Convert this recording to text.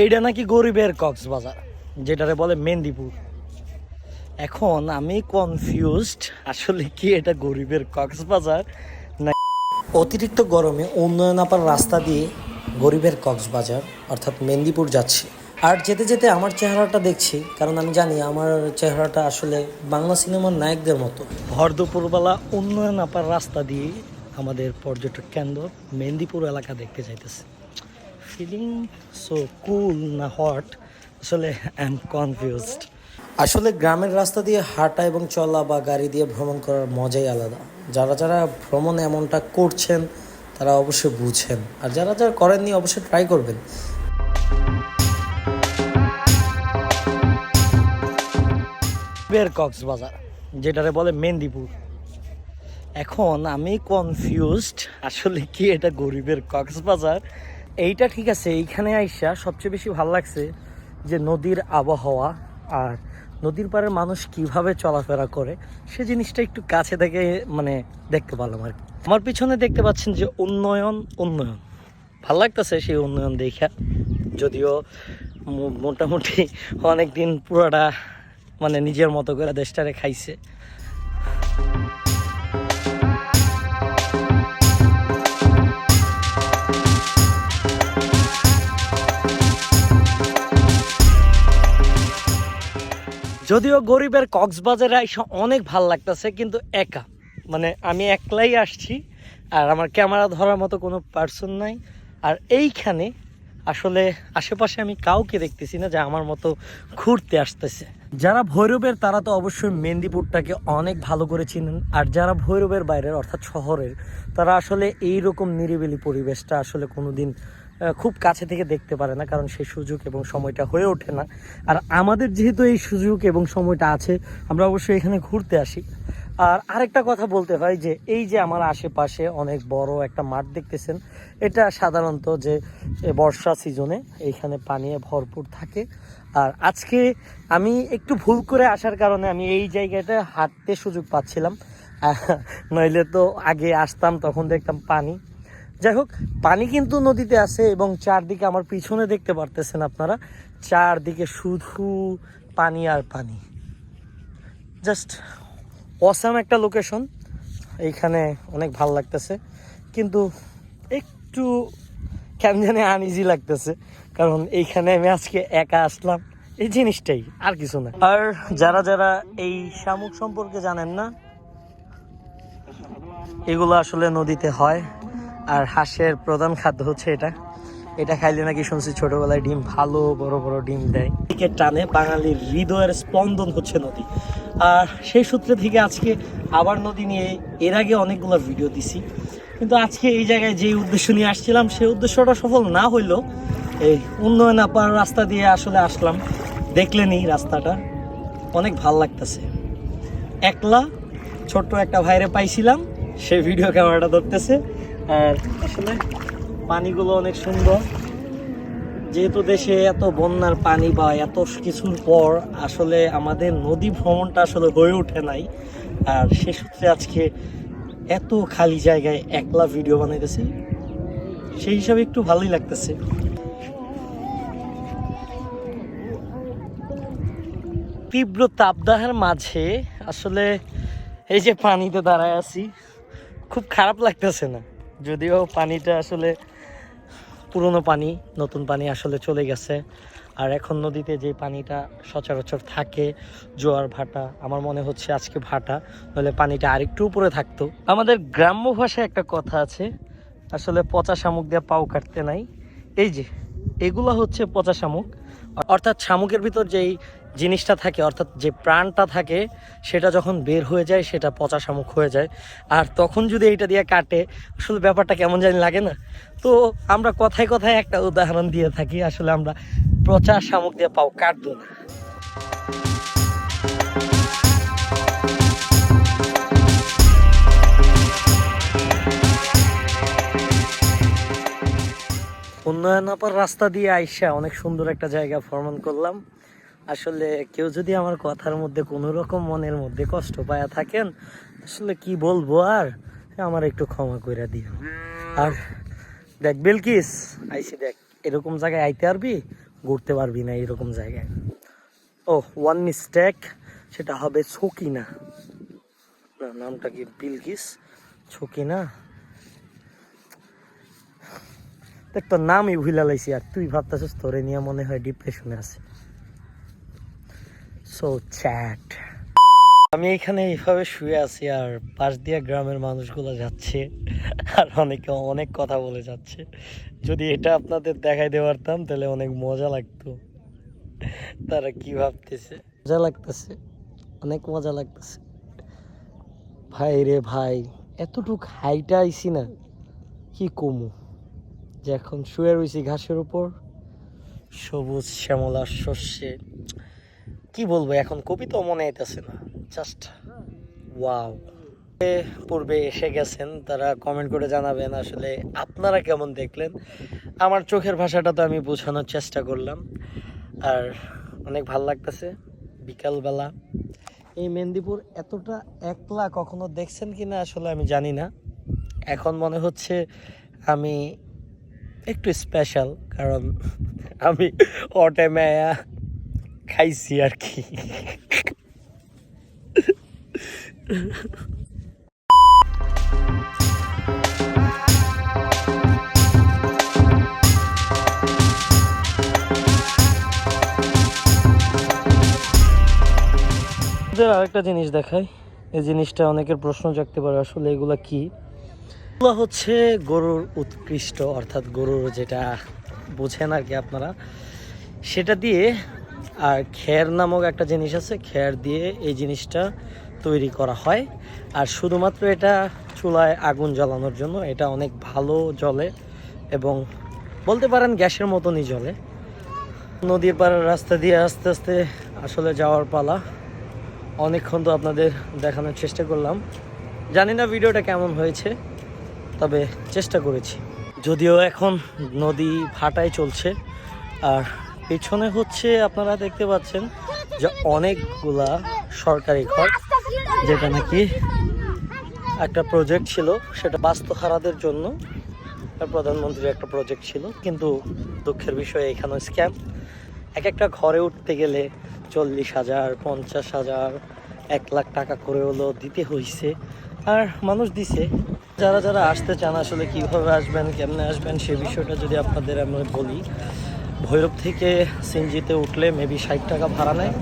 এইটা নাকি গরিবের কক্সবাজার, যেটারে বলে মেদিনীপুর। এখন আমি কনফিউজড আসলে কি এটা গরিবের কক্সবাজার না অতিরিক্ত গরমে উন্নয়ন আপার রাস্তা দিয়ে গরিবের কক্সবাজার, অর্থাৎ মেদিনীপুর যাচ্ছি। আর যেতে যেতে আমার চেহারাটা দেখছি, কারণ আমি জানি আমার চেহারাটা আসলে বাংলা সিনেমার নায়কদের মতো। ভর দুপুরবেলা উন্নয়ন আপার রাস্তা দিয়ে আমাদের পর্যটক কেন্দ্র মেদিনীপুর এলাকা দেখতে যাইতেছে ফিলিং সো কুল না হট আসলে আই এম কনফিউজড আসলে গ্রামের রাস্তা দিয়ে হাঁটা এবং চলা বা গাড়ি দিয়ে ভ্রমণ করার মজাই আলাদা। যারা যারা ভ্রমণ এমনটা করছেন তারা অবশ্যই বুঝছেন আর যারা যারা করেননি অবশ্যই ট্রাই করবেন। বের কক্সবাজার যেটারে বলে মেন্দিপুর এখন আমি কনফিউজড আসলে কি এটা গরিবের কক্সবাজার? এইটা ঠিক আছে, এইখানে আইসা সবচেয়ে বেশি ভালো লাগছে যে নদীর আবহাওয়া আর নদীর পাড়ের মানুষ কীভাবে চলাফেরা করে, সে জিনিসটা একটু কাছে থেকে মানে দেখতে পারলাম আর আমার পিছনে দেখতে পাচ্ছেন যে উন্নয়ন উন্নয়ন। ভালো লাগতেছে সেই উন্নয়ন দেখা যদিও মোটামুটি অনেক দিন পুরোটা মানে নিজের মতো করে দেশটারে খাইছে। যদিও গরিবের কক্সবাজারে এসে অনেক ভালো লাগতেছে, কিন্তু একা। মানে আমি একলাই আসছি, আর আমার ক্যামেরা ধরার মতো কোনো পার্সন নাই। আর এইখানে আসলে আশেপাশে আমি কাউকে দেখতেছি না যে আমার মতো ঘুরতে আসতেছে। যারা ভৈরবের, তারা তো অবশ্যই মেদিনীপুরটাকে অনেক ভালো করে চিনেন। আর যারা ভৈরবের বাইরের, অর্থাৎ শহরের, তারা আসলে এই রকম নিরিবিলি পরিবেশটা আসলে কোনোদিন খুব কাছে থেকে দেখতে পারে না, কারণ সেই সুযোগ এবং সময়টা হয়ে ওঠে না। আর আমাদের যেহেতু এই সুযোগ এবং সময়টা আছে, আমরা অবশ্যই এখানে ঘুরতে আসি। আর আরেকটা কথা বলতে হয় যে, এই যে আমার আশেপাশে অনেক বড় একটা মাঠ দেখতেছেন, এটা সাধারণত যে বর্ষা সিজনে এইখানে পানি ভরপুর থাকে। আর আজকে আমি একটু ভুল করে আসার কারণে আমি এই জায়গাটা হাঁটতে সুযোগ পাচ্ছিলাম। নইলে তো আগে আসতাম, তখন দেখতাম পানি যাই হোক, পানি কিন্তু নদীতে আছে এবং চারদিকে আমার পিছনে দেখতে পারতেছেন আপনারা। চারদিকে শুধু পানি আর পানি। জাস্ট অসাম একটা লোকেশন। এইখানে অনেক ভালো লাগতেছে। কিন্তু একটু কেন জানি আনইজি লাগতেছে। কারণ এইখানে আমি আজকে একা আসলাম। এই জিনিসটাই, আর কিছু না। আর যারা যারা এই শামুক সম্পর্কে জানেন না, এগুলো আসলে নদীতে হয়। আর হাঁসের প্রধান খাদ্য হচ্ছে এটা। এটা খাইলে নাকি শুনছি ছোটবেলায় ডিম ভালো বড় বড় ডিম দেয়। টানে বাঙালির হৃদয়ের স্পন্দন হচ্ছে নদী। আর সেই সূত্রে থেকে আজকে আবার নদী নিয়ে এর আগে অনেকগুলো ভিডিও দিছি। কিন্তু আজকে এই জায়গায় যে উদ্দেশ্য নিয়ে আসছিলাম, সেই উদ্দেশ্যটা সফল না হইলেও এই উন্নয়ন আপার রাস্তা দিয়ে আসলে আসলাম। দেখলেনি রাস্তাটা। অনেক ভালো লাগতেছে। একলা ছোট্ট একটা ভাইরে পাইছিলাম, সে ভিডিও ক্যামেরাটা ধরতেছে। আর আসলে পানিগুলো অনেক সুন্দর। যেহেতু দেশে এত বন্যার পানি বা এত কিছুর পর আসলে আমাদের নদী ভ্রমণটা আসলে হয়ে ওঠে নাই। আর সে সূত্রে আজকে এত খালি জায়গায় একলা ভিডিও বানাইতেছি। সেই হিসাবে একটু ভালোই লাগতেছে। তীব্র তাপদাহের মাঝে আসলে এই যে পানিতে দাঁড়ায় আছি, খুব খারাপ লাগতেছে না। যদিও পানিটা আসলে পুরনো পানি, নতুন পানি আসলে চলে গেছে। আর এখন নদীতে যে পানিটা সচরাচর থাকে, জোয়ার ভাটা, আমার মনে হচ্ছে আজকে ভাটা, নইলে পানিটা আরেকটু উপরে থাকতো। আমাদের গ্রাম্য ভাষায় একটা কথা আছে, আসলে পচা শামুক দিয়ে পাও কাটতে নাই। এই যে, এগুলো হচ্ছে পচা শামুক। অর্থাৎ শামুকের ভিতর যেই জিনিসটা থাকে, অর্থাৎ যে প্রাণটা থাকে, সেটা যখন বের হয়ে যায়, সেটা পচা শামুক হয়ে যায়। আর তখন যদি এইটা দিয়ে কাটে, আসলে ব্যাপারটা কেমন জানি লাগে না। তো আমরা কথায় কথায় একটা উদাহরণ দিয়ে থাকি, আসলে আমরা পচা শামুক দিয়ে পাও কাটবো না। উন্নয়ন আপার রাস্তা দিয়ে আইসা অনেক সুন্দর একটা জায়গা ভ্রমণ করলাম। আসলে কেউ যদি আমার কথার মধ্যে কোনো রকম মনের মধ্যে কষ্ট পায়া থাকেন, আসলে কি বলব আর? আমার একটু ক্ষমা করে দিও। আর দেখ, বেলকিস, আইসি দেখ, এরকম জায়গায় আইতে পারবি, ঘুরতে পারবি না এরকম জায়গায়। ও ওয়ান মিস্টেক সেটা হবে ছকিনা। না, নামটা কি বিলকিস? ছকিনা? দেখ, তোর নামই ভুলা লাইছি আর তুই ভাবতেছিস তোরে নিয়ে মনে হয় ডিপ্রেশনে আছে। সো চ্যাট আমি এখানে এইভাবে শুয়ে আছি আর পাশ দিয়ে গ্রামের মানুষগুলো যাচ্ছে আর অনেকে অনেক কথা বলে যাচ্ছে। যদি এটা আপনাদের দেখাই দিতে পারতাম তাহলে অনেক মজা লাগতো। তারা কি ভাবতেছে? মজা লাগতেছে। অনেক মজা লাগতেছে। ভাই রে ভাই এতটুক হাইটা আইছি না কি কমু? যে এখন শুয়ে রয়েছি ঘাসের উপর। সবুজ শ্যামলার শস্যে কি বলব, এখন কবিতাও মনে আইতেছে না। জাস্ট ওয়াও পূর্বে এসে গেছেন, তারা কমেন্ট করে জানাবেন আসলে আপনারা কেমন দেখলেন। আমার চোখের ভাষাটা তো আমি বোঝানোর চেষ্টা করলাম। আর অনেক ভালো লাগতেছে, বিকালবেলা। এই মেদিনীপুর এতটা একলা কখনো দেখছেন কি না আসলে আমি জানি না। এখন মনে হচ্ছে আমি একটু স্পেশাল কারণ আমি অটে মেয়া খাইছি আর কি। আরেকটা জিনিস দেখাই। এই জিনিসটা অনেকের প্রশ্ন জাগতে পারে, আসলে এগুলা কি? এগুলো হচ্ছে গরুর উৎকৃষ্ট, অর্থাৎ গরুর যেটা বোঝেন আর কি আপনারা, সেটা দিয়ে আর খের নামক একটা জিনিস আছে, খের দিয়ে এই জিনিসটা তৈরি করা হয়। আর শুধুমাত্র এটা চুলায় আগুন জ্বালানোর জন্য, এটা অনেক ভালো জলে এবং বলতে পারেন গ্যাসের মতনই জলে নদীর পাড়ের রাস্তা দিয়ে আস্তে আস্তে আসলে যাওয়ার পালা। অনেকক্ষণ তো আপনাদের দেখানোর চেষ্টা করলাম। জানি না ভিডিওটা কেমন হয়েছে, তবে চেষ্টা করেছি। যদিও এখন নদী ভাটায় চলছে, আর পেছনে হচ্ছে আপনারা দেখতে পাচ্ছেন যে অনেকগুলা সরকারি ঘর, যেটা নাকি একটা প্রজেক্ট ছিল, সেটা বাস্তুহারাদের জন্য। প্রধানমন্ত্রীর একটা প্রজেক্ট ছিল, কিন্তু দুঃখের বিষয়ে এখানে স্ক্যাম এক একটা ঘরে উঠতে গেলে চল্লিশ হাজার, পঞ্চাশ হাজার, এক লাখ টাকা করে হলো দিতে হইছে। আর মানুষ দিছে। যারা যারা আসতে চান, আসলে কীভাবে আসবেন, কেমনে আসবেন, সে বিষয়টা যদি আপনাদের আমরা বলি ভৈরব থেকে সিনজিতে উঠলে মেবি ষাট টাকা ভাড়া নেয়।